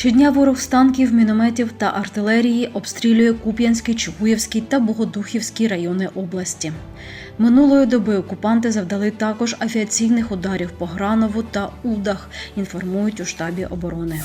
Щодня ворог з танків, мінометів та артилерії обстрілює Куп'янський, Чугуєвський та Богодухівський райони області. Минулої доби окупанти завдали також авіаційних ударів по Гранову та Удах, інформують у штабі оборони.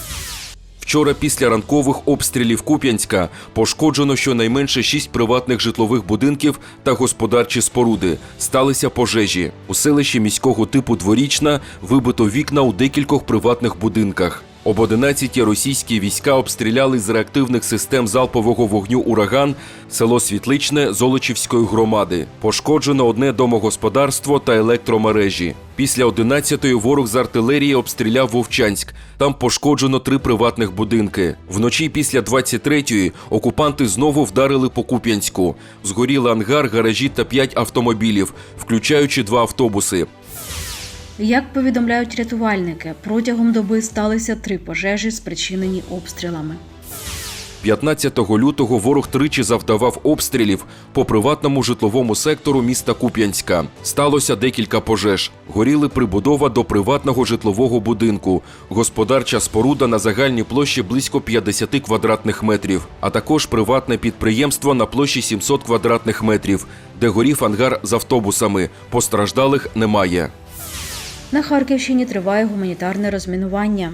Вчора після ранкових обстрілів Куп'янська пошкоджено щонайменше шість приватних житлових будинків та господарчі споруди. Сталися пожежі. У селищі міського типу Дворічна вибито вікна у декількох приватних будинках. Об 11 російські війська обстріляли з реактивних систем залпового вогню ураган село Світличне Золочівської громади. Пошкоджено одне домогосподарство та електромережі. Після 11-ї ворог з артилерії обстріляв Вовчанськ. Там пошкоджено три приватних будинки. Вночі після 23-ї окупанти знову вдарили по Куп'янську. Згоріли ангар, гаражі та п'ять автомобілів, включаючи два автобуси. Як повідомляють рятувальники, протягом доби сталися три пожежі, спричинені обстрілами. 15 лютого ворог тричі завдавав обстрілів по приватному житловому сектору міста Куп'янська. Сталося декілька пожеж. Горіли прибудова до приватного житлового будинку, господарча споруда на загальній площі близько 50 квадратних метрів, а також приватне підприємство на площі 700 квадратних метрів, де горів ангар з автобусами. Постраждалих немає. На Харківщині триває гуманітарне розмінування.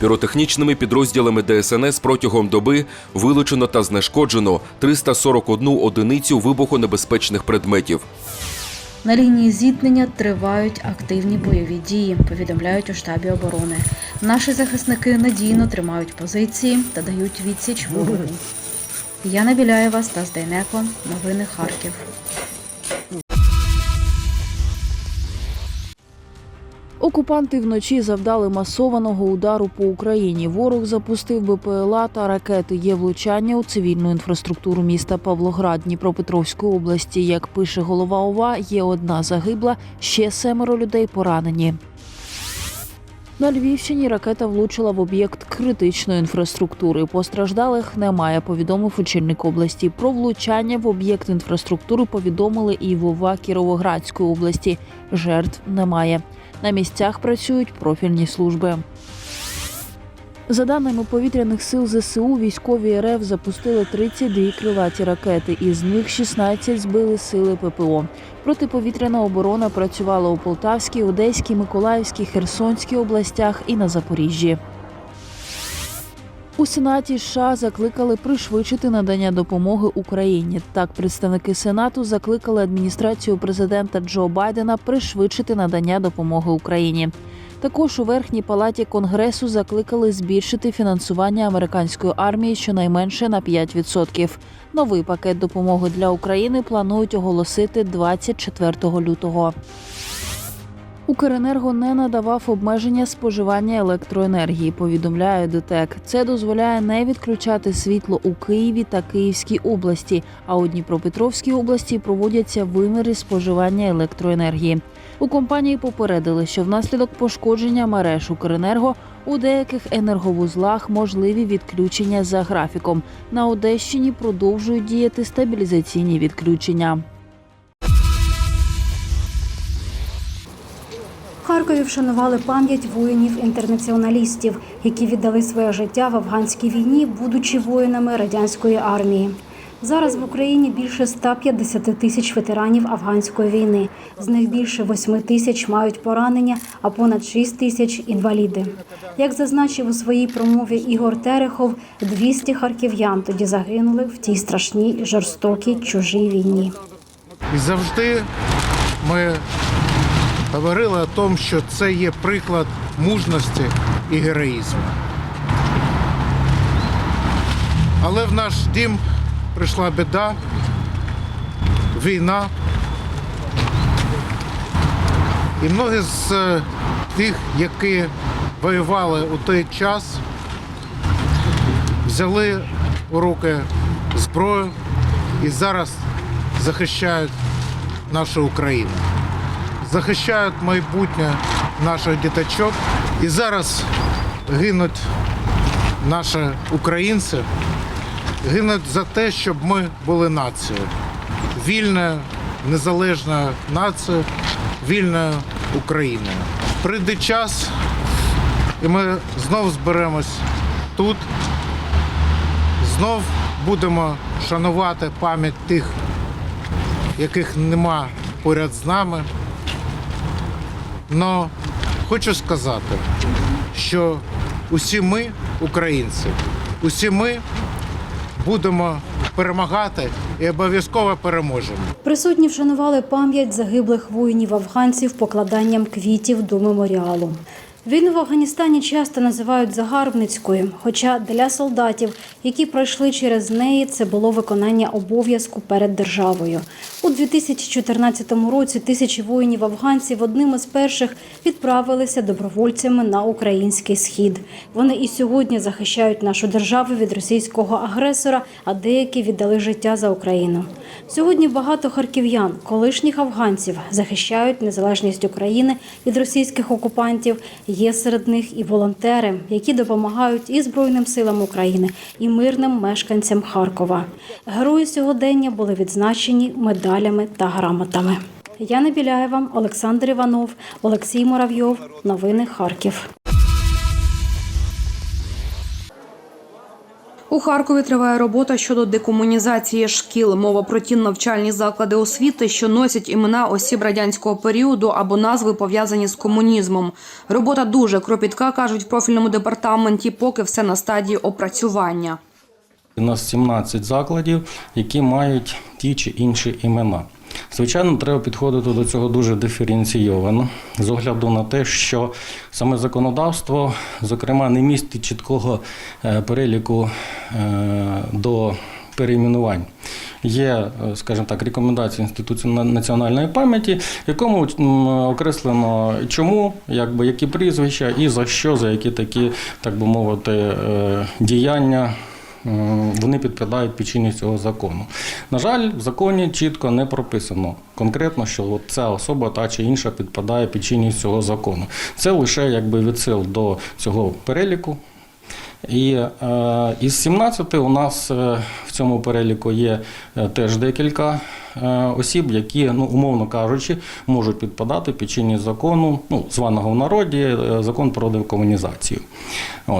Піротехнічними підрозділами ДСНС протягом доби вилучено та знешкоджено 341 одиницю вибухонебезпечних предметів. На лінії зіткнення тривають активні бойові дії, повідомляють у штабі оборони. Наші захисники надійно тримають позиції та дають відсіч ворогу. Яна Біляєва, Стас Дейнеко. Новини Харків. Окупанти вночі завдали масованого удару по Україні. Ворог запустив БПЛА та ракети. Є влучання у цивільну інфраструктуру міста Павлоград Дніпропетровської області. Як пише голова ОВА, є одна загибла, ще семеро людей поранені. На Львівщині ракета влучила в об'єкт критичної інфраструктури. Постраждалих немає. Повідомив очільник області. Про влучання в об'єкт інфраструктури повідомили і в ОВА Кіровоградської області. Жертв немає. На місцях працюють профільні служби. За даними повітряних сил ЗСУ, військові РФ запустили 32 крилаті ракети, із них 16 збили сили ППО. Протиповітряна оборона працювала у Полтавській, Одеській, Миколаївській, Херсонській областях і на Запоріжжі. У Сенаті США закликали пришвидшити надання допомоги Україні. Так, представники Сенату закликали адміністрацію президента Джо Байдена пришвидшити надання допомоги Україні. Також у верхній палаті конгресу закликали збільшити фінансування американської армії щонайменше на 5%. Новий пакет допомоги для України планують оголосити 24 лютого. Укренерго не надавав обмеження споживання електроенергії. Повідомляє ДТЕК. Це дозволяє не відключати світло у Києві та Київській області. А у Дніпропетровській області проводяться виміри споживання електроенергії. У компанії попередили, що внаслідок пошкодження мереж Укренерго у деяких енерговузлах можливі відключення за графіком. На Одещині продовжують діяти стабілізаційні відключення. Харкові вшанували пам'ять воїнів-інтернаціоналістів, які віддали своє життя в афганській війні, будучи воїнами радянської армії. Зараз в Україні більше 150 тисяч ветеранів афганської війни. З них більше 8 тисяч мають поранення, а понад 6 тисяч інваліди. Як зазначив у своїй промові Ігор Терехов, 200 харків'ян тоді загинули в тій страшній жорстокій чужій війні. І завжди ми говорили о тому, що це є приклад мужності і героїзму. Але в наш дім прийшла біда, війна. І многі з е, тих, які воювали у той час, взяли у руки зброю і зараз захищають нашу Україну, захищають майбутнє наших діточок. І зараз гинуть наші українці, гинуть за те, щоб ми були нацією. Вільною, незалежною нацією, вільною Україною. Прийде час, і ми знову зберемось тут. Знов будемо шанувати пам'ять тих, яких нема поряд з нами. Но хочу сказати, що усі ми, українці, усі ми будемо перемагати і обов'язково переможемо. Присутні вшанували пам'ять загиблих воїнів-афганців покладанням квітів до меморіалу. Війну в Афганістані часто називають загарбницькою, хоча для солдатів, які пройшли через неї, це було виконання обов'язку перед державою. У 2014 році тисячі воїнів-афганців одним із перших відправилися добровольцями на український схід. Вони і сьогодні захищають нашу державу від російського агресора, а деякі віддали життя за Україну. Сьогодні багато харків'ян, колишніх афганців, захищають незалежність України від російських окупантів. Є серед них і волонтери, які допомагають і Збройним силам України, і мирним мешканцям Харкова. Герої сьогодення були відзначені медалями та грамотами. Яна Біляєва, Олександр Іванов, Олексій Муравйов. Новини Харків. У Харкові триває робота щодо декомунізації шкіл. Мова про ті навчальні заклади освіти, що носять імена осіб радянського періоду або назви пов'язані з комунізмом. Робота дуже кропітка, кажуть в профільному департаменті, поки все на стадії опрацювання. У нас 17 закладів, які мають ті чи інші імена. Звичайно, треба підходити до цього дуже диференційовано, з огляду на те, що саме законодавство, зокрема, не містить чіткого е, переліку е, до перейменувань. Є, е, скажімо так, рекомендації Інституту на- національної пам'яті, в якому окреслено чому, якби які прізвища і за що, за які такі, так би мовити, діяння вони підпадають під чинність цього закону. На жаль, в законі чітко не прописано конкретно, що от ця особа та чи інша підпадає під чинність цього закону. Це лише якби відсил до цього переліку. І е, із 17 у нас е, в цьому переліку є е, теж декілька осіб, які, ну, умовно кажучи, можуть підпадати під чинність закону, ну, званого в народі, закон про декомунізацію.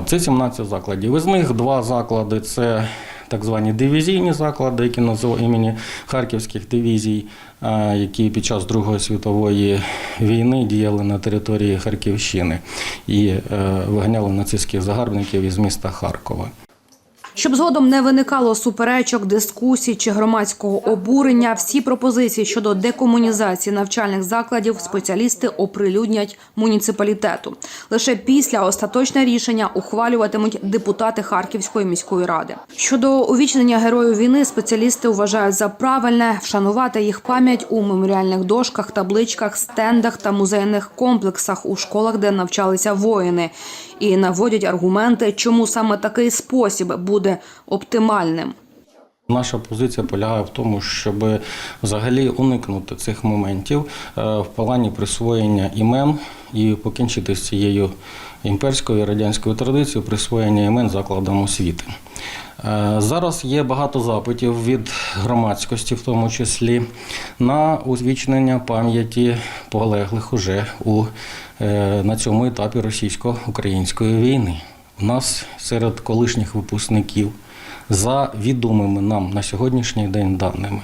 Це 17 закладів. Із них два заклади це так звані дивізійні заклади, які називали імені Харківських дивізій, які під час Другої світової війни діяли на території Харківщини і е, виганяли нацистських загарбників із міста Харкова. Щоб згодом не виникало суперечок, дискусій чи громадського обурення, всі пропозиції щодо декомунізації навчальних закладів спеціалісти оприлюднять муніципалітету. Лише після остаточне рішення ухвалюватимуть депутати Харківської міської ради. Щодо увічнення героїв війни, спеціалісти вважають за правильне вшанувати їх пам'ять у меморіальних дошках, табличках, стендах та музейних комплексах у школах, де навчалися воїни, і наводять аргументи, чому саме такий спосіб буде оптимальним. Наша позиція полягає в тому, щоб взагалі уникнути цих моментів е, в плані присвоєння імен і покінчити з цією імперською радянською традицією присвоєння імен закладам освіти. Е, Зараз є багато запитів від громадськості, в тому числі, на узвічнення пам'яті полеглих уже у, е, на цьому етапі російсько-української війни. У нас серед колишніх випускників за відомими нам на сьогоднішній день даними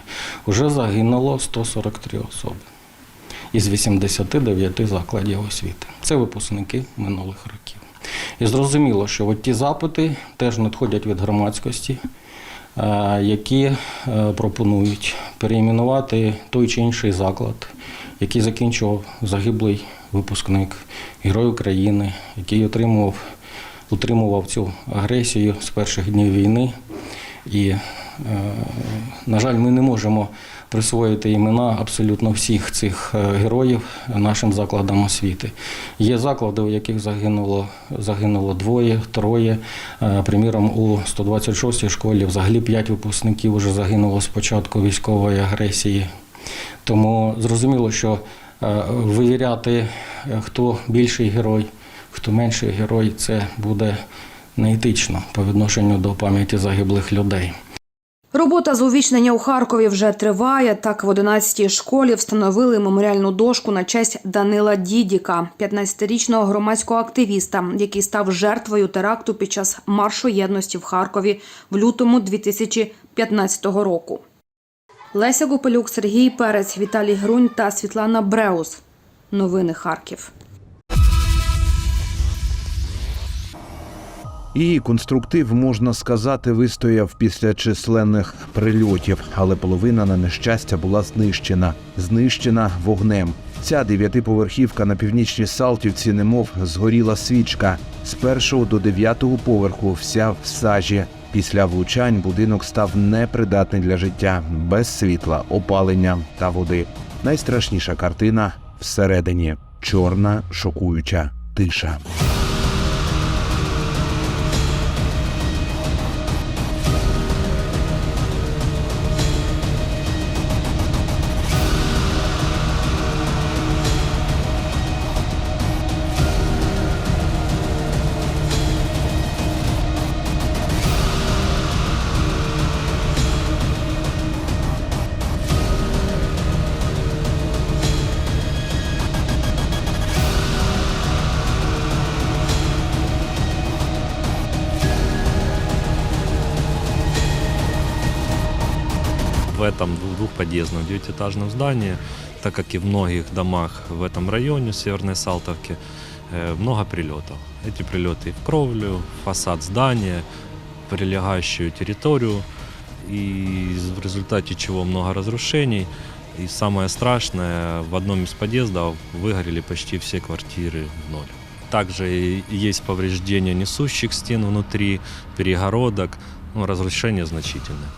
вже загинуло 143 особи із 89 закладів освіти. Це випускники минулих років. І зрозуміло, що от ті запити теж надходять від громадськості, е, які е, пропонують переіменувати той чи інший заклад, який закінчував загиблий випускник, герой України, який отримував, утримував цю агресію з перших днів війни. І, е, на жаль, ми не можемо присвоїти імена абсолютно всіх цих е, героїв нашим закладам освіти. Є заклади, у яких загинуло, загинуло двоє, троє. Е, Приміром, у 126-й школі взагалі 5 випускників вже загинуло з початку військової агресії. Тому зрозуміло, що вивіряти, хто більший герой, хто менший герой, це буде неетично по відношенню до пам'яті загиблих людей. Робота з увічнення у Харкові вже триває. Так в 11-й школі встановили меморіальну дошку на честь Данила Дідіка, 15-річного громадського активіста, який став жертвою теракту під час маршу єдності в Харкові в лютому 2015 року. Леся Гопелюк, Сергій Перець, Віталій Грунь та Світлана Бреус. Новини Харків. Її конструктив, можна сказати, вистояв після численних прильотів, але половина на нещастя була знищена, знищена вогнем. Ця дев'ятиповерхівка на північній Салтівці, немов згоріла свічка. З першого до дев'ятого поверху вся в сажі. Після влучань будинок став непридатний для життя, без світла, опалення та води. Найстрашніша картина всередині чорна, шокуюча тиша. Двухподъездном девятиэтажном здании, так как и в многих домах в этом районе Северной Салтовки, много прилетов. Эти прилеты и в кровлю, в фасад здания, прилегающую территорию, и в результате чего много разрушений. И самое страшное, в одном из подъездов выгорели почти все квартиры в ноль. Также есть повреждения несущих стен внутри, перегородок, ну, разрушения значительные.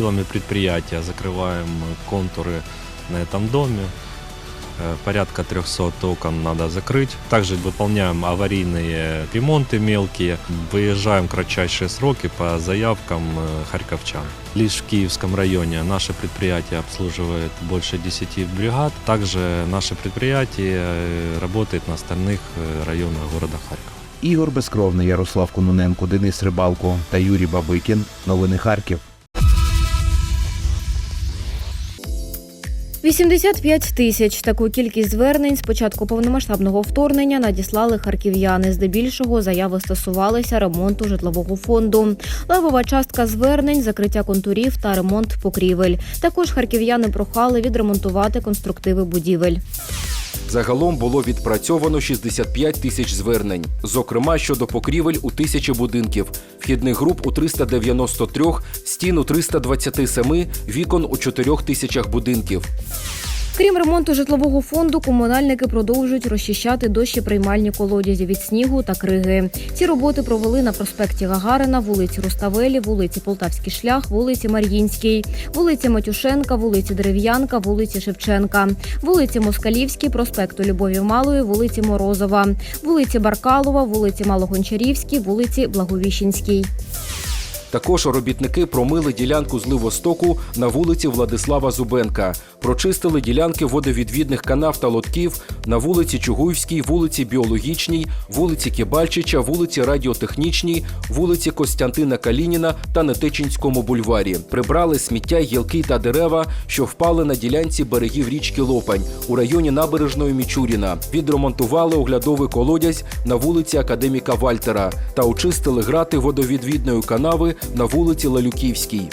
Силами предприятия закрываем контуры на этом доме. Э, Порядка 300 окон надо закрыть. Также выполняем аварийные ремонты мелкие. Выезжаем в кратчайшие сроки по заявкам э, харьковчан. Лишь в Киевском районе наше предприятие обслуживает больше 10 бригад. Также наше предприятие э, работает на остальных э, районах города Харькова. Ігор Безкровний, Ярослав Кононенко, Денис Рибалко та Юрій Бабикін. Новини Харків. 85 тисяч таку кількість звернень з початку повномасштабного вторгнення надіслали харків'яни. Здебільшого заяви стосувалися ремонту житлового фонду. Левова частка звернень, закриття контурів та ремонт покрівель. Також харків'яни прохали відремонтувати конструктиви будівель. Загалом було відпрацьовано 65 тисяч звернень, зокрема щодо покрівель у тисячі будинків, вхідних груп у 393, стін у 327, вікон у 4 тисячах будинків. Крім ремонту житлового фонду, комунальники продовжують розчищати дощі приймальні колодязі від снігу та криги. Ці роботи провели на проспекті Гагарина, вулиці Руставелі, вулиці Полтавський шлях, вулиці Мар'їнській, вулиці Матюшенка, вулиці Дерев'янка, вулиці Шевченка, вулиці Москалівській, проспекту Любові Малої, вулиці Морозова, вулиці Баркалова, вулиці Малогончарівській, вулиці Благовіщенській. Також робітники промили ділянку зливостоку на вулиці Владислава Зубенка, прочистили ділянки водовідвідних канав та лотків на вулиці Чугуївській, вулиці Біологічній, вулиці Кібальчича, вулиці Радіотехнічній, вулиці Костянтина Калініна та Нетечинському бульварі. Прибрали сміття, гілки та дерева, що впали на ділянці берегів річки Лопань у районі набережної Мічуріна. Відремонтували оглядовий колодязь на вулиці Академіка Вальтера та очистили грати водовідвідної канави на вулиці Лалюківській.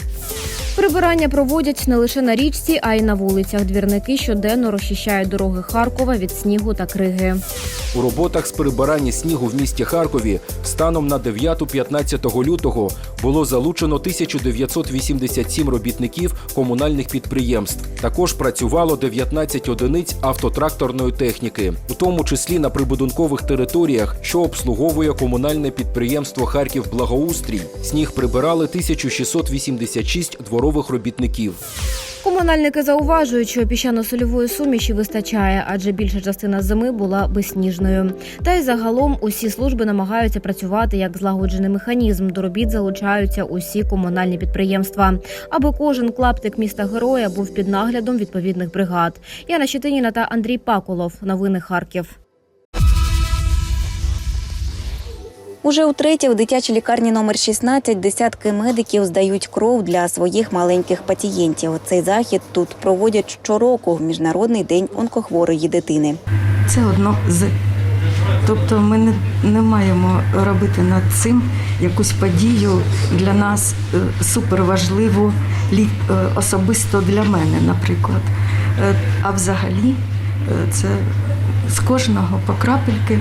Прибирання проводять не лише на річці, а й на вулицях. Двірники щоденно розчищають дороги Харкова від снігу та криги. У роботах з прибирання снігу в місті Харкові станом на 9-15 лютого було залучено 1987 робітників комунальних підприємств. Також працювало 19 одиниць автотракторної техніки, у тому числі на прибудинкових територіях, що обслуговує комунальне підприємство Харків Благоустрій. Сніг прибирали 1686 дворових робітників. Комунальники зауважують, що піщано-сольової суміші вистачає, адже більша частина зими була безсніжною. Та й загалом усі служби намагаються працювати як злагоджений механізм. До робіт залучаються усі комунальні підприємства, аби кожен клаптик міста героя був під наглядом відповідних бригад. Яна Щетиніна та Андрій Паколов. Новини Харків. Уже утретє в дитячій лікарні номер 16 десятки медиків здають кров для своїх маленьких пацієнтів. Цей захід тут проводять щороку в міжнародний день онкохворої дитини. Це одно з. Тобто ми не, не маємо робити над цим якусь подію для нас е, суперважливу е, особисто для мене, наприклад. Е, А взагалі це з кожного по крапельки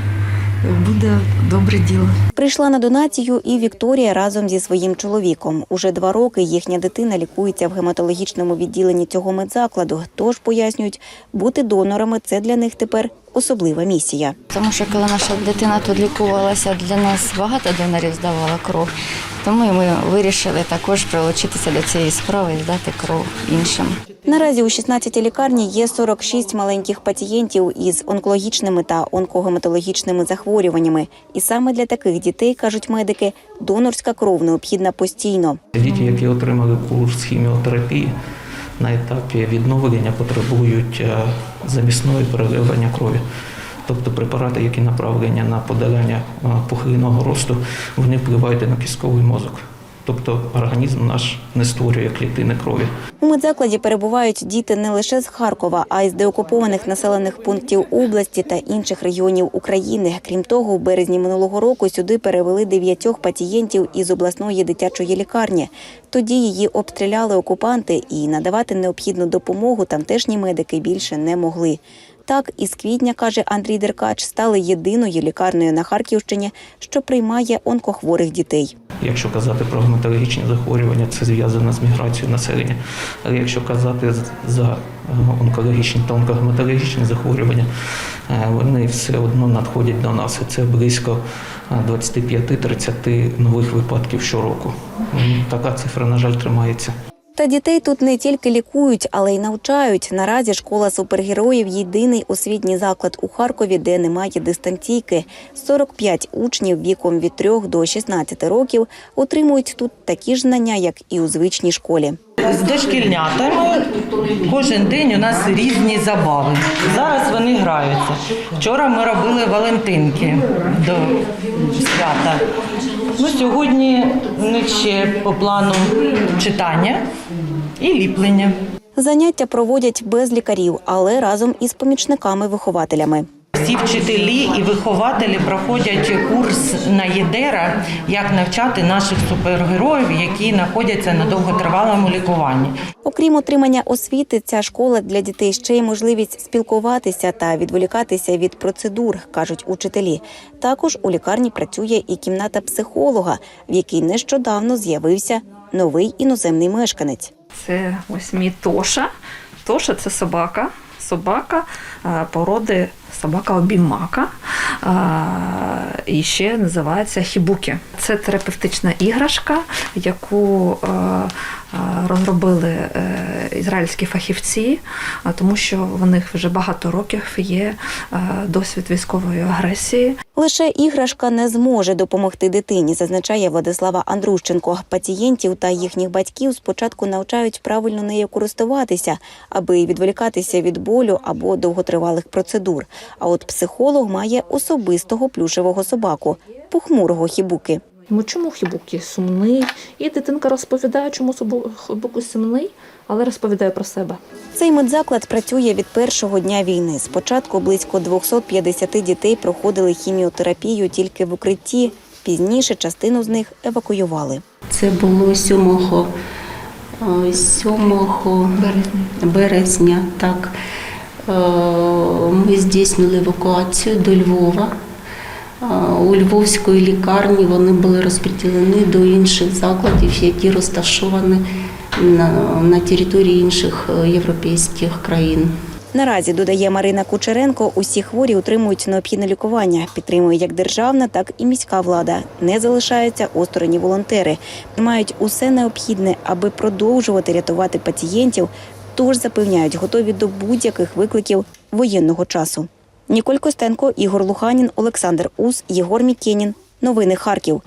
буде добре діло. Прийшла на донацію і Вікторія разом зі своїм чоловіком. Уже два роки їхня дитина лікується в гематологічному відділенні цього медзакладу. Тож пояснюють, бути донорами це для них тепер особлива місія. Тому що коли наша дитина тут лікувалася, для нас багато донорів здавала кров. Тому ми вирішили також прилучитися до цієї справи і здати кров іншим. Наразі у 16-й лікарні є 46 маленьких пацієнтів із онкологічними та онкогематологічними захворюваннями. І саме для таких дітей, кажуть медики, донорська кров необхідна постійно. Діти, які отримали курс хіміотерапії на етапі відновлення, потребують е, замісної переливання крові. Тобто препарати, які направлені на подолання е, пухлинного росту, вони впливають на кістковий мозок. Тобто організм наш не створює клітини крові. У медзакладі перебувають діти не лише з Харкова, а й з деокупованих населених пунктів області та інших регіонів України. Крім того, у березні минулого року сюди перевели дев'ятьох пацієнтів із обласної дитячої лікарні. Тоді її обстріляли окупанти і надавати необхідну допомогу тамтешні медики більше не могли. Так, із квітня, каже Андрій Деркач, стали єдиною лікарнею на Харківщині, що приймає онкохворих дітей. Якщо казати про гематологічні захворювання, це зв'язано з міграцією населення. Але якщо казати за е, онкологічні та онкогематологічні захворювання, е, вони все одно надходять до нас. Це близько е, 25-30 нових випадків щороку. Така цифра, на жаль, тримається. Та дітей тут не тільки лікують, але й навчають. Наразі школа супергероїв єдиний освітній заклад у Харкові, де немає дистанційки. 45 учнів віком від 3 до 16 років отримують тут такі ж знання, як і у звичній школі. З дошкільнятами кожен день у нас різні забави. Зараз вони граються. Вчора ми робили Валентинки до свята. Ну, сьогодні ще по плану читання і ліплення. Заняття проводять без лікарів, але разом із помічниками-вихователями. Всі вчителі і вихователі проходять курс на ЄДЕРА, як навчати наших супергероїв, які знаходяться на довготривалому лікуванні. Окрім отримання освіти, ця школа для дітей ще й можливість спілкуватися та відволікатися від процедур, кажуть учителі. Також у лікарні працює і кімната психолога, в якій нещодавно з'явився новий іноземний мешканець. Це ось мій Тоша. Тоша це собака. Собака е, породи собака обімака. е, І ще називається хібуки. Це терапевтична іграшка, яку розробили е, ізраїльські фахівці, тому що в них вже багато років є досвід військової агресії. Лише іграшка не зможе допомогти дитині, зазначає Владислава Андрущенко. Пацієнтів та їхніх батьків спочатку навчають правильно нею користуватися, аби відволікатися від болю або довготривалих процедур. А от психолог має особистого плюшевого собаку похмурого хібуки. Ну чому хібуки сумний? І дитинка розповідає, чому хібуки сумний, але розповідає про себе. Цей медзаклад працює від першого дня війни. Спочатку близько 250 дітей проходили хіміотерапію тільки в укритті. Пізніше частину з них евакуювали. Це було 7 е, 7 березня. Так. Е, Ми здійснили евакуацію до Львова. Е, У Львовської лікарні вони були розподілені до інших закладів, які розташовані на, на території інших е, європейських країн. Наразі, додає Марина Кучеренко, усі хворі отримують необхідне лікування. Підтримує як державна, так і міська влада. Не залишаються осторонні волонтери. Мають усе необхідне, аби продовжувати рятувати пацієнтів, тож запевняють, готові до будь-яких викликів воєнного часу. Ніколь Костенко, Ігор Луханін, Олександр Ус, Єгор Мікенін. Новини Харків.